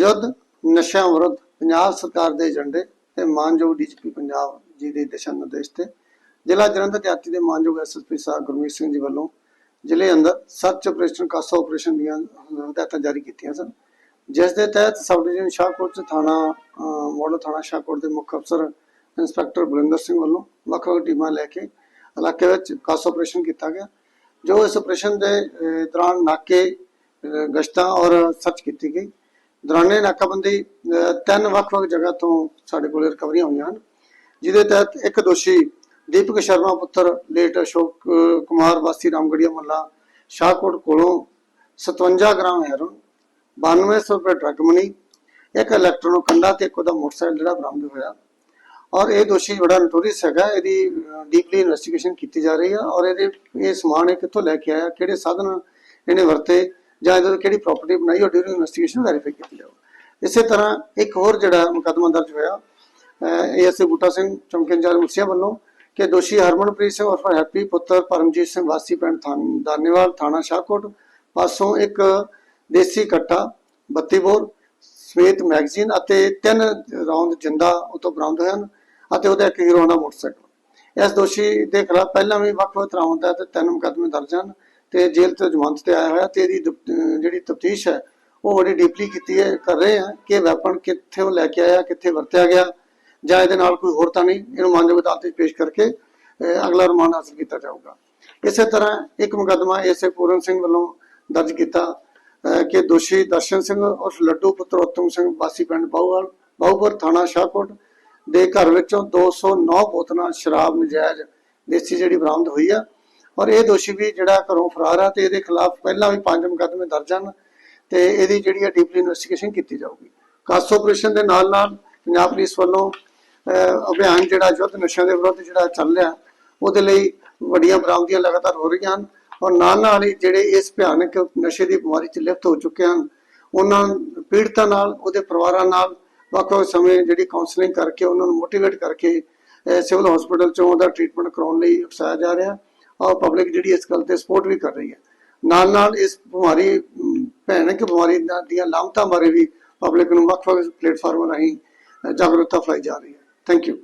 ਯੁੱਧ ਨਸ਼ਿਆਂ ਵਿਰੁੱਧ ਪੰਜਾਬ ਸਰਕਾਰ ਦੇ ਏਜੰਡੇ ਤੇ ਮਾਨਯੋਗ ਡੀਜੀਪੀ ਪੰਜਾਬ ਜੀ ਦੇ ਦਿਸ਼ਾ ਨਿਰਦੇਸ਼ ਤੇ ਜ਼ਿਲ੍ਹਾ ਜਲੰਧਰ ਦਿਹਾਤੀ ਦੇ ਮਾਨਯੋਗ ਐਸਐਸਪੀ ਸਾਹਿਬ ਗੁਰਮੀਤ ਸਿੰਘ ਜੀ ਵੱਲੋਂ ਜ਼ਿਲ੍ਹੇ ਅੰਦਰ ਸਰਚ ਆਪਰੇਸ਼ਨ ਕਾਸਾ ਆਪਰੇਸ਼ਨ ਦੀਆਂ ਹਦਾਇਤਾਂ ਜਾਰੀ ਕੀਤੀਆਂ ਸਨ। ਜਿਸ ਦੇ ਤਹਿਤ ਸਬ ਡਿਵੀਜ਼ਨ ਸ਼ਾਹਕੋਟ ਚ ਥਾਣਾ ਅਹ, ਥਾਣਾ ਸ਼ਾਹਕੋਟ ਦੇ ਮੁੱਖ ਅਫਸਰ ਇੰਸਪੈਕਟਰ ਬਲਿੰਦਰ ਸਿੰਘ ਵੱਲੋਂ ਵੱਖ ਵੱਖ ਟੀਮਾਂ ਲੈ ਕੇ ਇਲਾਕੇ ਵਿੱਚ ਕਾਸਾ ਆਪਰੇਸ਼ਨ ਕੀਤਾ ਗਿਆ ਜੋ ਇਸ ਆਪਰੇਸ਼ਨ ਦੇ ਦੌਰਾਨ ਨਾਕੇ ਗਸ਼ਤਾਂ ਔਰ ਸਰਚ ਕੀਤੀ ਗਈ। ਦੌਰਾਨੇ ਨਾਕਾਬੰਦੀ ਤਿੰਨ ਵੱਖ-ਵੱਖ ਜਗ੍ਹਾ ਤੋਂ ਸਾਡੇ ਕੋਲ ਰਿਕਵਰੀਆਂ ਹੋਈਆਂ ਹਨ, ਜਿਹਦੇ ਤਹਿਤ ਇੱਕ ਦੋਸ਼ੀ ਦੀਪਕ ਸ਼ਰਮਾ ਪੁੱਤਰ, ਲੇਟ ਅਸ਼ੋਕ ਕੁਮਾਰ ਵਾਸੀ ਰਾਮਗੜੀਆ ਮੱਲਾ, ਸ਼ਾਹਕੋਟ ਕੋਲੋਂ 57 ਗ੍ਰਾਮ ਹੈਰੋਨ 9200 ਰੁਪਏ ਡਰੱਗ ਮਨੀ ਇੱਕ ਇਲੈਕਟ੍ਰੋਨਿਕ ਕੰਡਾ ਤੇ ਇੱਕ ਉਹਦਾ ਮੋਟਰਸਾਈਕਲ ਜਿਹੜਾ ਬਰਾਮਦ ਹੋਇਆ। ਔਰ ਇਹ ਦੋਸ਼ੀ ਬੜਾ ਨੋਟੋਰੀਅਸ ਹੈਗਾ, ਇਹਦੀ ਡੀਪਲੀ ਇਨਵੈਸਟੀਗੇਸ਼ਨ ਕੀਤੀ ਜਾ ਰਹੀ ਹੈ ਔਰ ਇਹਦੇ, ਇਹ ਸਮਾਨ ਇਹ ਕਿੱਥੋਂ ਲੈ ਕੇ ਆਇਆ, ਕਿਹੜੇ ਸਾਧਨ ਇਹਨੇ ਵਰਤੇ ਜਾਂ ਇਹਦੇ ਕਿਹੜੀ ਪ੍ਰਾਪਰਟੀ ਬਣਾਈ ਔਰ ਡਿਊਰਿੰਗ ਇਨਵੈਸਟੀਗੇਸ਼ਨ ਵੈਰੀਫਾਈ ਕੀਤੀ ਜਾਊ। ਇਸੇ ਤਰ੍ਹਾਂ ਇੱਕ ਹੋਰ ਜਿਹੜਾ ਮੁਕੱਦਮਾ ਦਰਜ ਹੋਇਆ ਏਐਸਏ ਬੂਟਾ ਸਿੰਘ ਚੌਂਕੀ ਇੰਚਾਰਜ ਮੁਰਸੀਆ ਵੱਲੋਂ ਕਿ ਦੋਸ਼ੀ ਹਰਮਨਪ੍ਰੀਤ ਸਿੰਘ ਉਰਫ ਹੈਪੀ ਪੁੱਤਰ ਪਰਮਜੀਤ ਸਿੰਘ ਵਾਸੀ ਪਿੰਡ ਦਾਨੇਵਾਲ ਥਾਣਾ ਸ਼ਾਹਕੋਟ, ਪਾਸੋਂ ਇੱਕ ਦੇਸੀ ਕੱਟਾ 32 ਬੋਰ, ਸਮੇਤ ਮੈਗਜ਼ੀਨ ਅਤੇ ਤਿੰਨ ਰੌਂਦ ਜਿੰਦਾ ਉਹ ਬਰਾਮਦ ਹੋਏ ਹਨ ਅਤੇ ਉਹਦਾ ਇੱਕ ਹੀਰੋ ਦਾ ਮੋਟਰਸਾਈਕਲ। ਇਸ ਦੋਸ਼ੀ ਦੇ ਖਿਲਾਫ ਪਹਿਲਾਂ ਵੀ ਵੱਖ-ਵੱਖ ਤਰ੍ਹਾਂ ਦਾ ਤਿੰਨ ਮੁਕੱਦਮੇ ਦਰਜ ਹਨ। ਤੇ ਜੇਲ੍ਹ ਤੋਂ ਜ਼ਮਾਨਤ ਤੇ ਆਇਆ ਹੋਇਆ, ਤੇ ਇਹਦੀ ਜਿਹੜੀ ਤਫਤੀਸ਼ ਹੈ, ਉਹ ਬੜੀ ਡੀਪਲੀ ਕੀਤੀ ਹੈ, ਕਰ ਰਹੇ ਹਾਂ ਕਿ ਵੈਪਨ ਕਿੱਥੇ ਉਹ ਲੈ ਕੇ ਆਇਆ, ਕਿੱਥੇ ਵਰਤਿਆ ਗਿਆ, ਜਾਂ ਇਹਦੇ ਨਾਲ ਕੋਈ ਹੋਰ ਤਾਂ ਨਹੀਂ, ਇਹਨੂੰ ਮਾਨਯੋਗ ਅਦਾਲਤ ਵਿੱਚ ਪੇਸ਼ ਕਰਕੇ ਅਗਲਾ ਰਿਮਾਂਡ ਹਾਸਲ ਕੀਤਾ ਜਾਊਗਾ। ਇਸੇ ਤਰ੍ਹਾਂ ਇੱਕ ਮੁਕੱਦਮਾ ਐਸਏ ਪੂਰਨ ਸਿੰਘ ਵੱਲੋਂ ਦਰਜ ਕੀਤਾ ਕਿ ਦੋਸ਼ੀ ਦਰਸ਼ਨ ਸਿੰਘ ਉਰਫ ਲੱਡੂ ਪੁੱਤਰ ਉਤਮ ਸਿੰਘ ਵਾਸੀ ਪਿੰਡ ਬਾਹੂਵਾਲ, ਬਾਹੂਪੁਰ ਥਾਣਾ ਸ਼ਾਹਕੋਟ ਦੇ ਘਰ ਵਿੱਚੋਂ 209 ਬੋਤਲਾਂ ਸ਼ਰਾਬ ਨਜਾਇਜ਼ ਦੇਸੀ ਜਿਹੜੀ ਬਰਾਮਦ ਹੋਈ ਆ ਔਰ ਇਹ ਦੋਸ਼ੀ ਵੀ ਜਿਹੜਾ ਘਰੋਂ ਫਰਾਰ ਆ ਤੇ ਇਹਦੇ ਖਿਲਾਫ ਪਹਿਲਾਂ ਵੀ ਪੰਜ ਮੁਕੱਦਮੇ ਦਰਜ ਹਨ ਤੇ ਇਹਦੀ ਜਿਹੜੀ ਆ ਡੀਪਲੀ ਇਨਵੈਸਟੀਗੇਸ਼ਨ ਕੀਤੀ ਜਾਊਗੀ। ਕਾਸੋ ਆਪਰੇਸ਼ਨ ਦੇ ਨਾਲ ਨਾਲ ਪੰਜਾਬ ਪੁਲਿਸ ਵੱਲੋਂ ਅਭਿਆਨ ਜਿਹੜਾ ਯੁੱਧ ਨਸ਼ਿਆਂ ਦੇ ਵਿਰੁੱਧ ਜਿਹੜਾ ਚੱਲ ਰਿਹਾ, ਉਹਦੇ ਲਈ ਵੱਡੀਆਂ ਬਰਾਮਦੀਆਂ ਲਗਾਤਾਰ ਹੋ ਰਹੀਆਂ ਹਨ ਔਰ ਨਾਲ ਨਾਲ ਹੀ ਜਿਹੜੇ ਇਸ ਭਿਆਨਕ ਨਸ਼ੇ ਦੀ ਬਿਮਾਰੀ 'ਚ ਲਿਪਤ ਹੋ ਚੁੱਕੇ ਹਨ, ਉਹਨਾਂ ਪੀੜਤਾਂ ਨਾਲ, ਉਹਦੇ ਪਰਿਵਾਰਾਂ ਨਾਲ ਵੱਖ ਵੱਖ ਸਮੇਂ ਜਿਹੜੀ ਕਾਉਂਸਲਿੰਗ ਕਰਕੇ, ਉਹਨਾਂ ਨੂੰ ਮੋਟੀਵੇਟ ਕਰਕੇ ਸਿਵਲ ਹਸਪੀਟਲ 'ਚੋਂ ਉਹਦਾ ਟ੍ਰੀਟਮੈਂਟ ਕਰਾਉਣ ਲਈ ਉਕਸਾਇਆ ਜਾ ਰਿਹਾ। ਪਬਲਿਕ ਜਿਹੜੀ ਇਸ ਗੱਲ ਤੇ ਸਪੋਰਟ ਵੀ ਕਰ ਰਹੀ ਹੈ। ਨਾਲ ਨਾਲ ਇਸ ਬਿਮਾਰੀ ਅਮ, ਭਿਆਨਕ ਬਿਮਾਰੀ ਦੀਆਂ ਲਾਮਤਾਂ ਬਾਰੇ ਵੀ ਪਬਲਿਕ ਨੂੰ ਵੱਖ ਵੱਖ ਪਲੇਟਫਾਰਮਾਂ ਰਾਹੀਂ ਜਾਗਰੂਕਤਾ ਫੈਲਾਈ ਜਾ ਰਹੀ ਹੈ। Thank you